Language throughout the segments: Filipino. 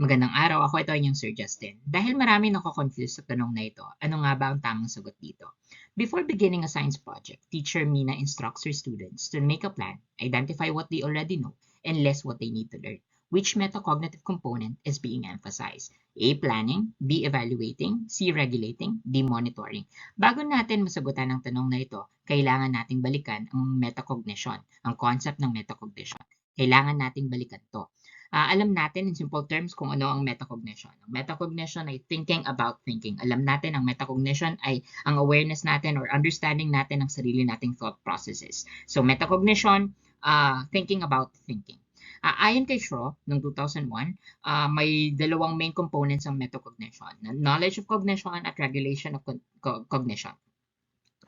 Magandang araw, ako ito inyong Sir Justin. Dahil marami nako-confuse sa tanong na ito, ano nga ba ang tamang sagot dito? Before beginning a science project, teacher Mina instructs her students to make a plan, identify what they already know, and list what they need to learn. Which metacognitive component is being emphasized? A. Planning, B. Evaluating, C. Regulating, D. Monitoring. Bago natin masagutan ang tanong na ito, kailangan nating balikan ang metacognition, ang concept ng metacognition. Kailangan nating balikan to. Ah, alam natin in simple terms kung ano ang metacognition. Ang metacognition ay thinking about thinking. Alam natin ang metacognition ay ang awareness natin or understanding natin ng sarili nating thought processes. So metacognition, ah, thinking about thinking. Ah, ayon kay Shaw, noong 2001, ah, may dalawang main components ang metacognition. Knowledge of cognition at regulation of con- co- cognition.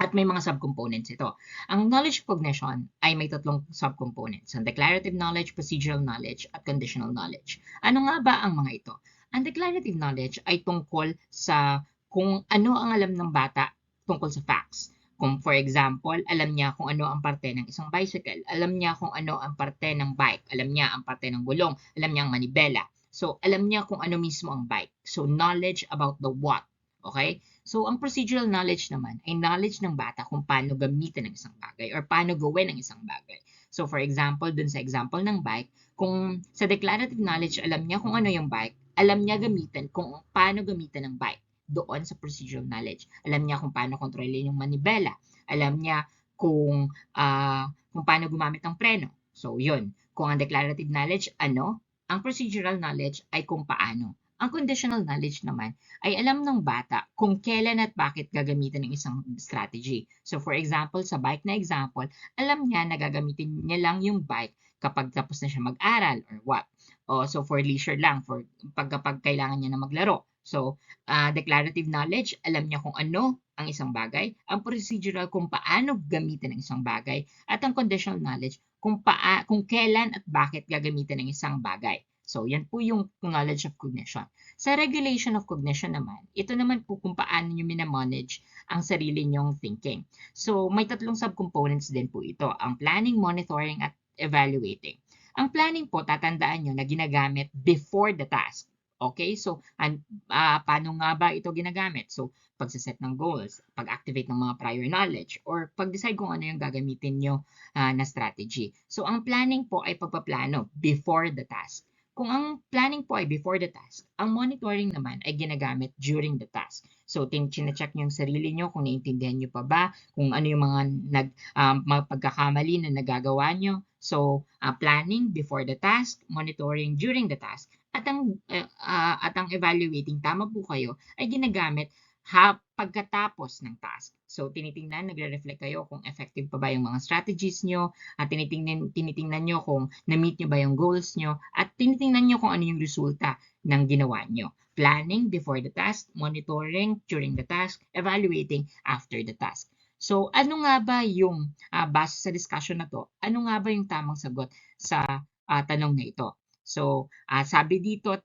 At may mga subcomponents ito. Ang knowledge cognition ay may tatlong subcomponents. Ang declarative knowledge, procedural knowledge, at conditional knowledge. Ano nga ba ang mga ito? Ang declarative knowledge ay tungkol sa kung ano ang alam ng bata tungkol sa facts. Kung for example, alam niya kung ano ang parte ng isang bicycle, alam niya kung ano ang parte ng bike, alam niya ang parte ng gulong, alam niya ang manibela. So, alam niya kung ano mismo ang bike. So, knowledge about the what. Okay? So, ang procedural knowledge naman ay knowledge ng bata kung paano gamitin ang isang bagay or paano gawin ang isang bagay. So, for example, dun sa example ng bike, kung sa declarative knowledge, alam niya kung ano yung bike, alam niya gamitin kung paano gamitin ang bike doon sa procedural knowledge. Alam niya kung paano kontrolin yung manibela. Alam niya kung, ah, kung paano gumamit ng preno. So, yun. Kung ang declarative knowledge, ano? Ang procedural knowledge ay kung paano. Ang conditional knowledge naman ay alam ng bata kung kailan at bakit gagamitin ng isang strategy. So for example, sa bike na example, alam niya na gagamitin niya lang yung bike kapag tapos na siya mag-aral or what. O, so for leisure lang, for pag, kapag kailangan niya na maglaro. So, ah, declarative knowledge, alam niya kung ano ang isang bagay. Ang procedural kung paano gamitin ang isang bagay. At ang conditional knowledge kung, paa, kung kailan at bakit gagamitin ng isang bagay. So, yan po yung knowledge of cognition. Sa regulation of cognition naman, ito naman po kung paano nyo minamanage ang sarili nyong thinking. So, may tatlong subcomponents din po ito. Ang planning, monitoring, at evaluating. Ang planning po, tatandaan nyo na ginagamit before the task. Okay? So, an, ah, paano nga ba ito ginagamit? So, pagsaset ng goals, pag-activate ng mga prior knowledge, or pag-decide kung ano yung gagamitin nyo ah, na strategy. So, ang planning po ay pagpaplano before the task. Kung ang planning po ay before the task, ang monitoring naman ay ginagamit during the task. So, tin check nyo yung sarili nyo kung naiintindihan nyo pa ba, kung ano yung mga, nag, um, mga pagkakamali na nagagawa nyo. So, ah, planning before the task, monitoring during the task, at ang, eh, ah, at ang evaluating, tama po kayo, ay ginagamit ha, pagkatapos ng task. So, tinitingnan, nagre-reflect kayo kung effective pa ba yung mga strategies nyo, at tinitingnan, tinitingnan nyo kung na-meet nyo ba yung goals nyo, at tinitingnan nyo kung ano yung resulta ng ginawa nyo. Planning before the task, monitoring during the task, evaluating after the task. So, ano nga ba yung, ah, base sa discussion na to, ano nga ba yung tamang sagot sa ah, tanong na ito? So, ah, sabi dito,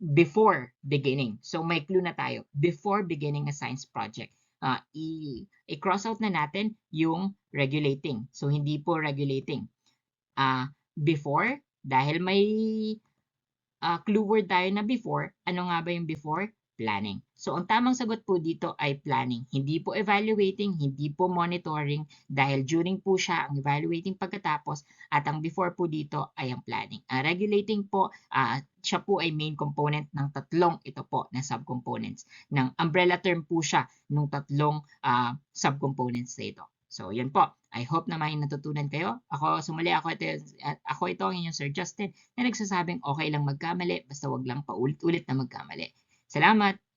before beginning. So, may clue na tayo. Before beginning a science project. i- i-cross out na natin yung regulating. So, hindi po regulating. Ah, before, dahil may ah, clue word tayo na before, ano nga ba yung before? Planning. So, ang tamang sagot po dito ay planning. Hindi po evaluating, hindi po monitoring, dahil during po siya ang evaluating pagkatapos, at ang before po dito ay ang planning. Ang regulating po, ah, siya po ay main component ng tatlong ito po na subcomponents. Ng umbrella term po siya ng tatlong ah, subcomponents na ito. So, yun po. I hope na may natutunan kayo. Ako, sumuli ako ito, at ako ito ang inyong Sir Justin na nagsasabing okay lang magkamali, basta wag lang paulit-ulit na magkamali. Salamat!